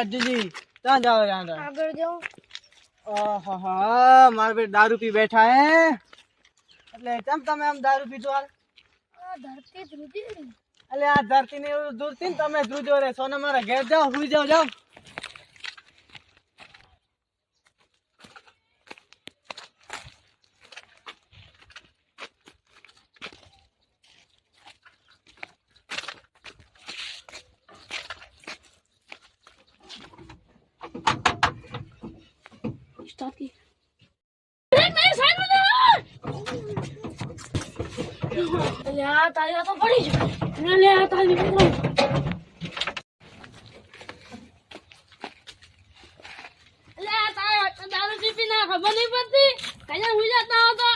અર્જુનજી ક્યાં રહ્યા આગળ જાઓ. ઓહો મારા ભાઈ દારૂ પી બેઠા હે. એટલે કેમ તમે આમ દારૂ પીધો હાલ? ધરતી ધ્રુજી. એટલે આ ધરતી ને એવું દૂરથી ને તમે ધ્રુજો રે. સોના મારા ઘેર જાઓ સુઈ જાઓ જાઓ. આ તારા હાથમાં દારૂ પી પીને ખબર નહીં પડતી? કયા હુઈ જતા હો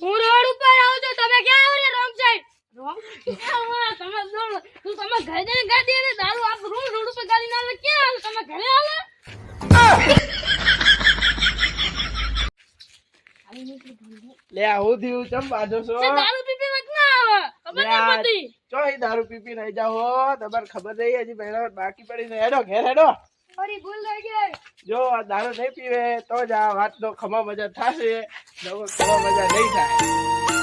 હું રોડ ઉપર આવું છું. તમે ક્યાં આવો રે રોંગ સાઈડ? રોંગ? તમે તું તમે ઘરે જઈને ગાડી અને દારૂ આપ રોડ લે આવું થયું ચમ બાજો છો? દારૂ પીપી ના આવે. ખબર નહીં પડી પડતી ચોહી દારૂ પીપી નહીં નહીં જાઓ તમારે ખબર નહીં હજી પહેલા બાકી પડી ને હેડો ઘેર હેડો. ઓરી ભૂલ થઈ ગઈ. જો આ દારૂ નહીં પીવે તો જ આ વાત નો ખમા મજા થાશે. નવો ખમા મજા નહીં થાય.